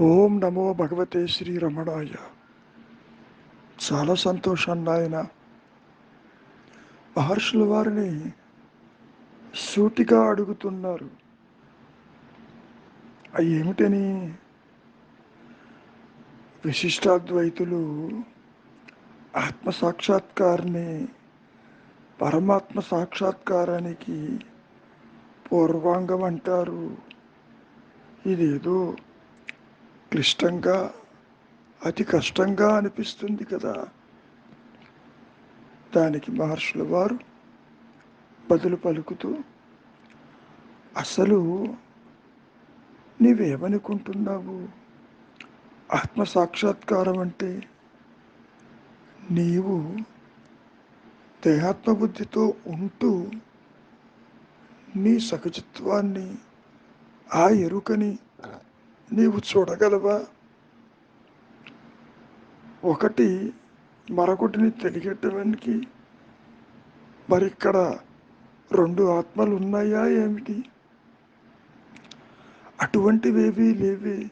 ఓం నమో భగవతే శ్రీ రమణాయ. చాలా సంతోషం నాయన. మహర్షుల వారిని సూటిగా అడుగుతున్నారు. అవి ఏమిటని? విశిష్టాద్వైతులు ఆత్మ సాక్షాత్కారాన్ని పరమాత్మ సాక్షాత్కారానికి పూర్వాంగం అంటారు. ఇదేదో క్లిష్టంగా అతి కష్టంగా అనిపిస్తుంది కదా. దానికి మహర్షుల వారు బదులు పలుకుతూ అసలు నీవేమనుకుంటున్నావు? ఆత్మ సాక్షాత్కారం అంటే నీవు దేహాత్మబుద్ధితో ఉంటూ నీ సహజత్వాన్ని ఆ ఎరుకని నీవు చూడగలవా? ఒకటి మరొకటిని తెలియటానికి మరి ఇక్కడ రెండు ఆత్మలు ఉన్నాయా ఏమిటి? అటువంటివేవి లేవే.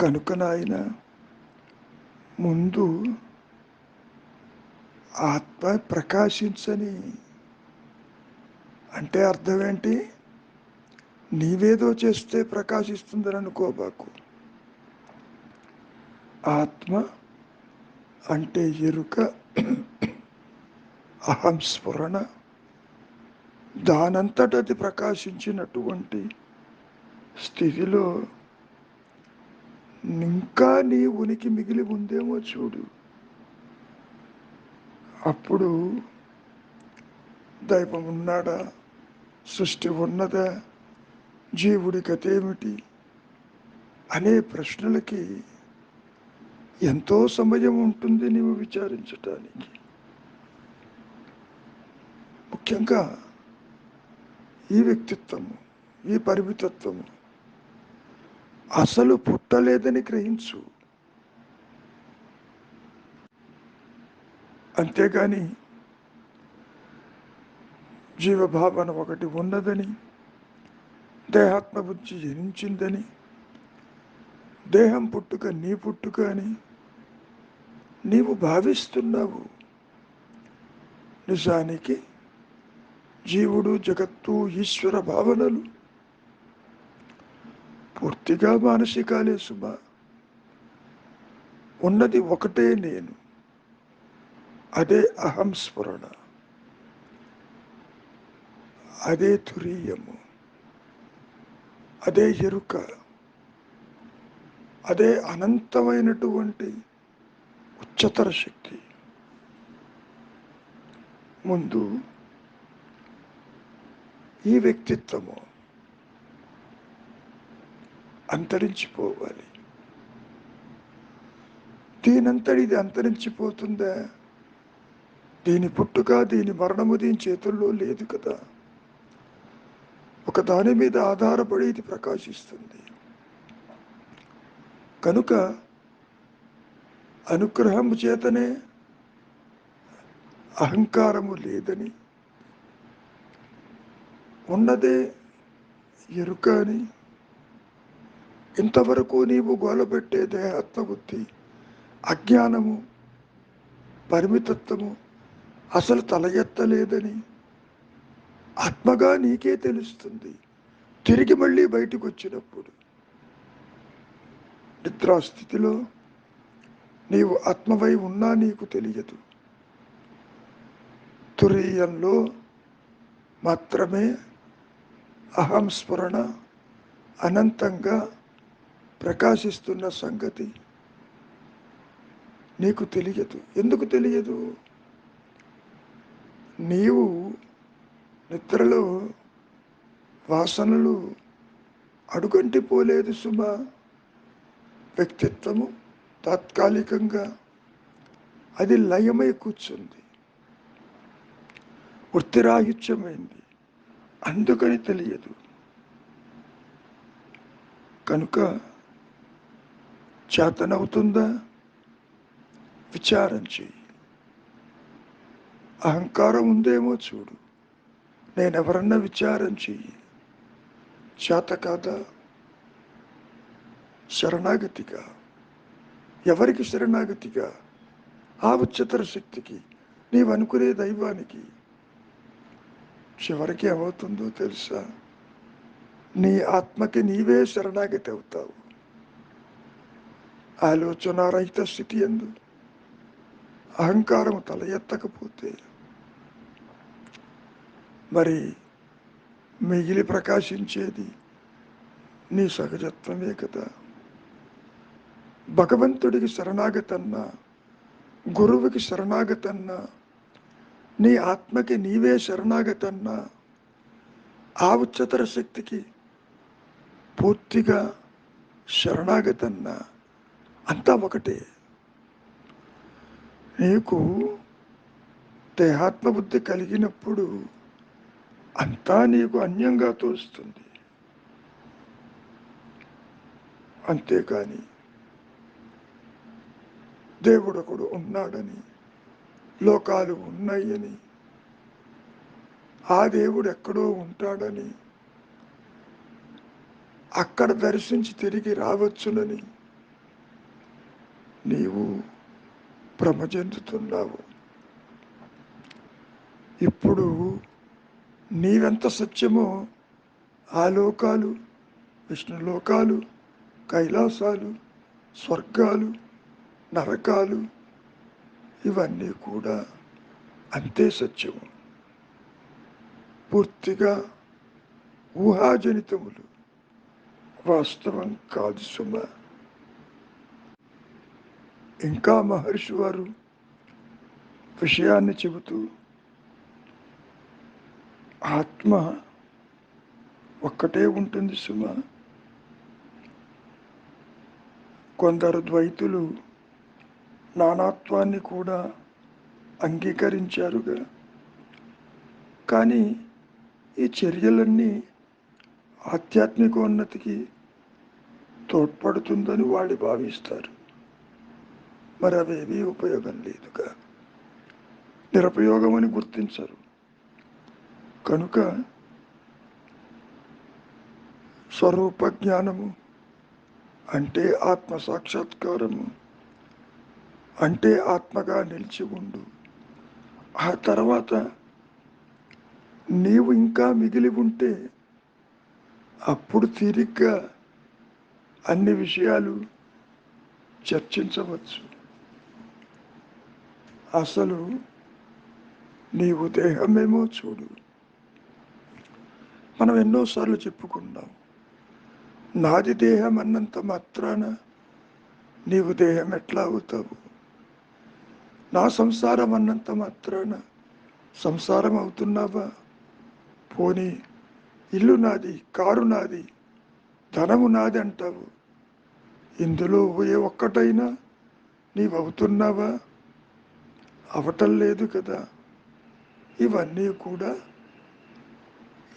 కనుక నాయన ముందు ఆత్మ ప్రకాశించని అంటే అర్థం ఏంటి? నీవేదో చేస్తే ప్రకాశిస్తుందని అనుకోబాకు ఆత్మ అంటే ఎరుక అహం స్ఫురణ. దానంతటది ప్రకాశించినటువంటి స్థితిలో ఇంకా నీ ఉనికి మిగిలి ఉందేమో చూడు. అప్పుడు దైవం ఉన్నాడా? సృష్టి ఉన్నదా? జీవుడి కథేమిటి అనే ప్రశ్నలకి ఎంతో సమయం ఉంటుంది నీవు విచారించటానికి. ముఖ్యంగా ఈ వ్యక్తిత్వము ఈ పరిమితత్వము అసలు పుట్టలేదని గ్రహించు. అంతేగాని జీవభావన ఒకటి ఉన్నదని దేహాత్మ బుద్ధి జనించిందని దేహం పుట్టుక నీ పుట్టుక అని నీవు భావిస్తున్నావు. నిజానికి జీవుడు జగత్తు ఈశ్వర భావనలు పూర్తిగా మానసికాలే సుమా. ఉన్నది ఒకటే నేను అదే అహం స్ఫురణ అదే తురీయము. అదే ఎరుక అదే అనంతమైనటువంటి ఉచ్చతర శక్తి. ముందు ఈ వ్యక్తిత్వము అంతరించిపోవాలి. దీనంతటి ఇది అంతరించిపోతుందా? దీని పుట్టుక దీని మరణము దీని చేతుల్లో లేదు కదా. ఒక దాని మీద ఆధారపడి ఇది ప్రకాశిస్తుంది. కనుక అనుగ్రహము చేతనే అహంకారము లేదని ఉన్నదే ఎరుక అని ఇంతవరకు నీవు గోలబెట్టే దేహాత్మబుద్ధి అజ్ఞానము పరిమితత్వము అసలు తల ఎత్తలేదని ఆత్మగా నీకే తెలుస్తుంది. తిరిగి మళ్ళీ బయటకు వచ్చినప్పుడు నిద్రాస్థితిలో నీవు ఆత్మవై ఉన్నా నీకు తెలియదు. తురీయంలో మాత్రమే అహంస్మరణ అనంతంగా ప్రకాశిస్తున్న సంగతి నీకు తెలియదు. ఎందుకు తెలియదు? నీవు నిద్రలో వాసనలు అడుగంటి పోలేదు సుమ. వ్యక్తిత్వము తాత్కాలికంగా అది లయమై కూర్చుంది. వృత్తిరాహిత్యమైంది. అందుకని తెలియదు. కనుక చేతనవుతుందా? విచారం చెయ్యి. అహంకారం ఉందేమో చూడు. నేనెవరన్నా విచారం చెయ్యి. చేత కాదా శరణాగతిగా? ఎవరికి శరణాగతిగా? ఆ ఉచ్చతర శక్తికి నీవనుకునే దైవానికి. చివరికి ఏమవుతుందో తెలుసా? నీ ఆత్మకి నీవే శరణాగతి అవుతావు. ఆలోచన రహిత స్థితి ఎందు. అహంకారం తల ఎత్తకపోతే మరి మిగిలి ప్రకాశించేది నీ సహజత్వమే కదా. భగవంతుడికి శరణాగతన్నా గురువుకి శరణాగతన్నా నీ ఆత్మకి నీవే శరణాగతన్నా ఆ ఉచ్చతర శక్తికి పూర్తిగా శరణాగతన్నా అంతా ఒకటే. నీకు దేహాత్మ బుద్ధి కలిగినప్పుడు అంతా నీకు అన్యంగా తోస్తుంది. అంతేకాని దేవుడొకడు ఉన్నాడని లోకాలు ఉన్నాయని ఆ దేవుడు ఎక్కడో ఉంటాడని అక్కడ దర్శించి తిరిగి రావచ్చునని నీవు భ్రమ చెందుతున్నావు. ఇప్పుడు నీవెంత సత్యమో ఆ లోకాలు విష్ణులోకాలు కైలాసాలు స్వర్గాలు నరకాలు ఇవన్నీ కూడా అంతే సత్యము. పూర్తిగా ఊహాజనితములు. వాస్తవం కాదు సుమ. ఇంకా మహర్షి వారు విషయాన్ని చెబుతూ ఆత్మ ఒక్కటే ఉంటుంది సుమ. కొందరు ద్వైతులు నానాత్వాన్ని కూడా అంగీకరించారుగా. కానీ ఈ చర్యలన్నీ ఆధ్యాత్మికోన్నతికి తోడ్పడుతుందని వాళ్ళు భావిస్తారు. మరి అవేమీ ఉపయోగం లేదుగా. నిరుపయోగమని గుర్తించరు. కనుక స్వరూప జ్ఞానము అంటే ఆత్మ సాక్షాత్కారము అంటే ఆత్మగా నిలిచి ఉండు. ఆ తర్వాత నీవు ఇంకా మిగిలి ఉంటే అప్పుడు తీరిగ్గా అన్ని విషయాలు చర్చించవచ్చు. అసలు నీవు దేహమేమో చూడు. మనం ఎన్నోసార్లు చెప్పుకున్నాం నాది దేహం అన్నంత మాత్రాన నీవు దేహం ఎట్లా అవుతావు? నా సంసారం అన్నంత మాత్రాన సంసారం అవుతున్నావా? పోనీ ఇల్లు నాది కారు నాది ధనము నాది అంటావు. ఇందులో ఏ ఒక్కటైనా నీవు అవుతున్నావా అవటం లేదు కదా. ఇవన్నీ కూడా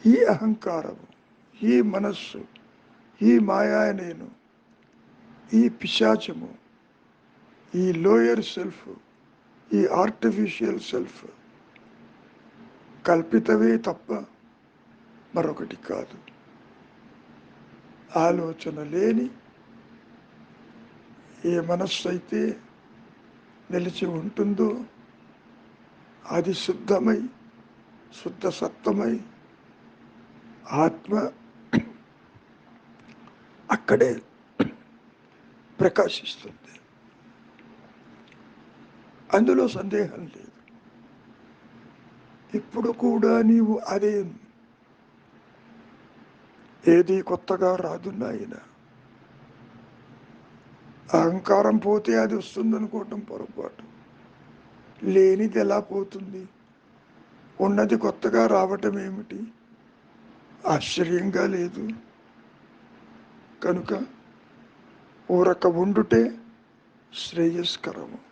ఈ అహంకారము ఈ మనస్సు ఈ మాయా నేను ఈ పిశాచము ఈ లోయర్ సెల్ఫ్ ఈ ఆర్టిఫిషియల్ సెల్ఫ్ కల్పితవే తప్ప మరొకటి కాదు. ఆలోచన లేని ఏ మనస్సు అయితే నిలిచి ఉంటుందో అది శుద్ధమై శుద్ధ సత్వమై ఆత్మ అక్కడే ప్రకాశిస్తుంది. అందులో సందేహం లేదు. ఇప్పుడు కూడా నీవు అదే ఏది కొత్తగా రాదు నాయన. అహంకారం పోతే అది వస్తుందనుకోవటం పొరపాటు. లేనిది ఎలా పోతుంది? ఉన్నది కొత్తగా రావటం ఏమిటి? ఆశ్చర్యంగా లేదు. కనుక ఊరక ఉండుటే శ్రేయస్కరము.